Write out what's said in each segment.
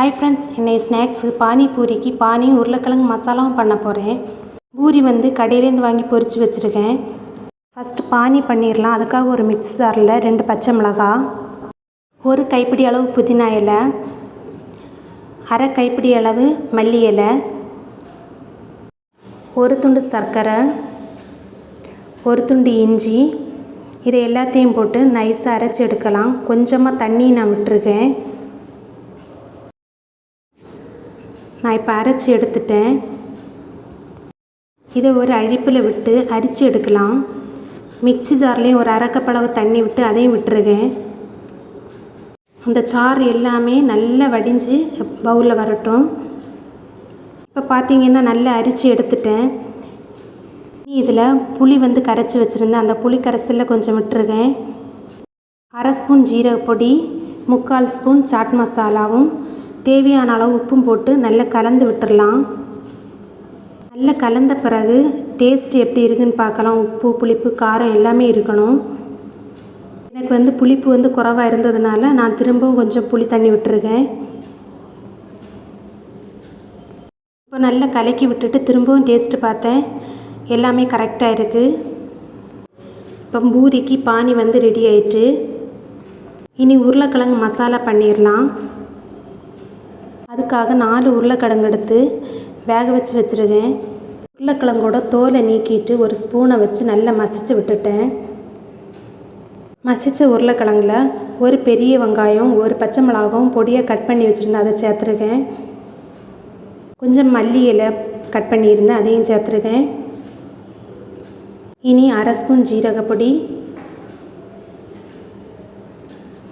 Hi friends இன்னைக்கு snacks பானிபூரிக்கு பானியும் உருளைக்கிழங்கு மசாலாவும் பண்ண போகிறேன் பூரி வந்து கடையிலேருந்து வாங்கி பொரித்து வச்சுருக்கேன். ஃபஸ்ட்டு பானி பண்ணிடலாம் அதுக்காக ஒரு மிக்ஸ் ஜாரில் ரெண்டு பச்சை மிளகா ஒரு கைப்பிடி அளவு புதினா இலை அரை கைப்பிடி அளவு மல்லி இலை ஒரு துண்டு சர்க்கரை ஒரு துண்டு இஞ்சி இதை எல்லாத்தையும் போட்டு நைஸாக அரைச்சி எடுக்கலாம். கொஞ்சமாக தண்ணி நான் விட்டுருக்கேன். நான் இப்போ அரைச்சி எடுத்துட்டேன். இதை ஒரு அழிப்பில் விட்டு அரிச்சு எடுக்கலாம். மிக்ஸி ஜார்லேயும் ஒரு அரைக்கப்பளவு தண்ணி விட்டு அதையும் விட்டுருக்கேன் அந்த சாறு எல்லாமே நல்லா வடிஞ்சு பவுலில் வரட்டும். இப்போ பார்த்தீங்கன்னா நல்லா அரிச்சு எடுத்துட்டேன். இதில் புளி வந்து கரைச்சி வச்சுருந்தேன். அந்த புளி கரைசலில் கொஞ்சம் விட்டுருக்கேன் அரை ஸ்பூன் ஜீரக பொடி முக்கால் ஸ்பூன் சாட் மசாலாவும் தேவையான அளவு உப்பும் போட்டு நல்லா கலந்து விட்டுடலாம் நல்லா கலந்த பிறகு டேஸ்ட் எப்படி இருக்குன்னு பார்க்கலாம். உப்பு புளிப்பு காரம் எல்லாமே இருக்கணும். எனக்கு வந்து புளிப்பு வந்து குறவாக இருந்ததுனால நான் திரும்பவும் கொஞ்சம் புளி தண்ணி விட்டுருக்கேன். இப்போ நல்லா கலக்கி விட்டுட்டு திரும்பவும் டேஸ்ட்டு பார்த்தேன். எல்லாமே கரெக்டாக இருக்குது இப்போ பூரிக்கு பானி வந்து ரெடி ஆயிட்டு. இனி உருளைக்கிழங்கு மசாலா பண்ணிடலாம் அதுக்காக நாலு உருளைக்கிழங்கு எடுத்து வேக வச்சு வச்சுருக்கேன். உருளைக்கிழங்கோட தோலை நீக்கிட்டு ஒரு ஸ்பூனை வச்சு நல்லா மசிச்சு விட்டுட்டேன். மசித்த உருளைக்கிழங்குல ஒரு பெரிய வெங்காயம் ஒரு பச்சை மிளகாவும் பொடியை கட் பண்ணி வச்சுருந்தேன். அதை சேர்த்துருக்கேன். கொஞ்சம் மல்லி இலை கட் பண்ணியிருந்தேன். அதையும் சேர்த்துருக்கேன். இனி அரை ஸ்பூன் ஜீரகப்பொடி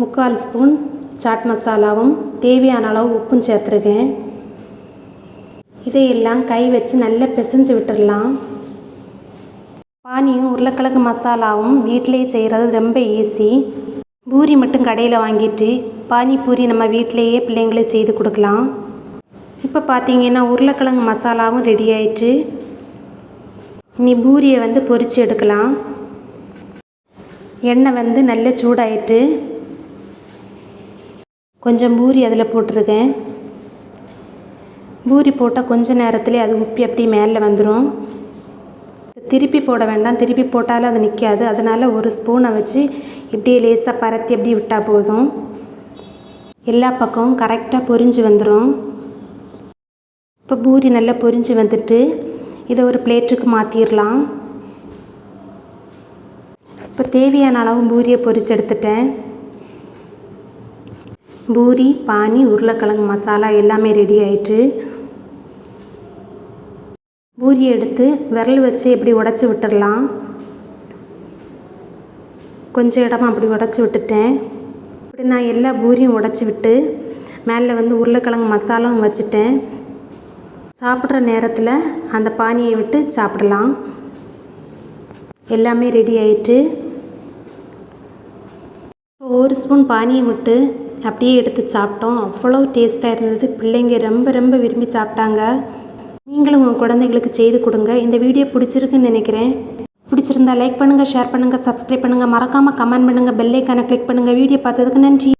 முக்கால் ஸ்பூன் சாட் மசாலாவும் தேவையான அளவு உப்பும் சேர்த்துருக்கேன். இதையெல்லாம் கை வச்சு நல்லா பிசைஞ்சு விட்டுடலாம் பானியும் உருளைக்கிழங்கு மசாலாவும் வீட்டிலேயே செய்கிறது ரொம்ப ஈஸி பூரி மட்டும் கடையில் வாங்கிட்டு பானிபூரி நம்ம வீட்டிலேயே பிள்ளைங்களுக்கு செய்து கொடுக்கலாம். இப்போ பார்த்தீங்கன்னா உருளைக்கிழங்கு மசாலாவும் ரெடி ஆயிட்டு இனி பூரியை வந்து பொரித்து எடுக்கலாம். எண்ணெய் வந்து நல்லா சூடாயிட்டு கொஞ்சம் பூரி அதில் போட்டிருக்கேன். பூரி போட்டால் கொஞ்சம் நேரத்துலேயே அது உப்பி அப்படியே மேலே வந்துடும் திருப்பி போட வேண்டாம். திருப்பி போட்டாலும் அது நிற்காது. அதனால் ஒரு ஸ்பூனை வச்சு இப்படியே லேசாக பரத்தி அப்படி விட்டால் போதும். எல்லா பக்கமும் கரெக்டாக பொரிஞ்சு வந்துடும் இப்போ பூரி நல்லா பொரிஞ்சு வந்துட்டு இதை ஒரு பிளேட்டுக்கு மாற்றிடலாம் இப்போ தேவையான அளவு பூரியை பொரிச்சு எடுத்துட்டேன். பூரி பானி உருளைக்கிழங்கு மசாலா எல்லாமே ரெடி ஆயிட்டு பூரியை எடுத்து விரல் வச்சு இப்படி உடச்சி விட்டுடலாம் கொஞ்சம் இடமா அப்படி உடச்சி விட்டுட்டேன். இப்படி நான் எல்லா பூரியும் உடச்சி விட்டு மேலே வந்து உருளைக்கிழங்கு மசாலாவும் வச்சுட்டேன். சாப்பிட்ற நேரத்தில் அந்த பானியை விட்டு சாப்பிடலாம். எல்லாமே ரெடி ஆயிட்டு ஒரு ஸ்பூன் பானியை விட்டு அப்படியே எடுத்து சாப்பிட்டோம். அவ்வளோ டேஸ்ட்டாக இருந்தது. பிள்ளைங்க ரொம்ப ரொம்ப விரும்பி சாப்பிட்டாங்க. நீங்களும் உங்கள் குழந்தைங்களுக்கு செய்து கொடுங்க. இந்த வீடியோ பிடிச்சிருக்குன்னு நினைக்கிறேன். பிடிச்சிருந்தா லைக் பண்ணுங்கள் ஷேர் பண்ணுங்கள் சப்ஸ்கிரைப் பண்ணுங்கள் மறக்காமல் கமெண்ட் பண்ணுங்கள் பெல்லைக்கான கிளிக் பண்ணுங்கள் வீடியோ பார்த்ததுக்கு நன்றி.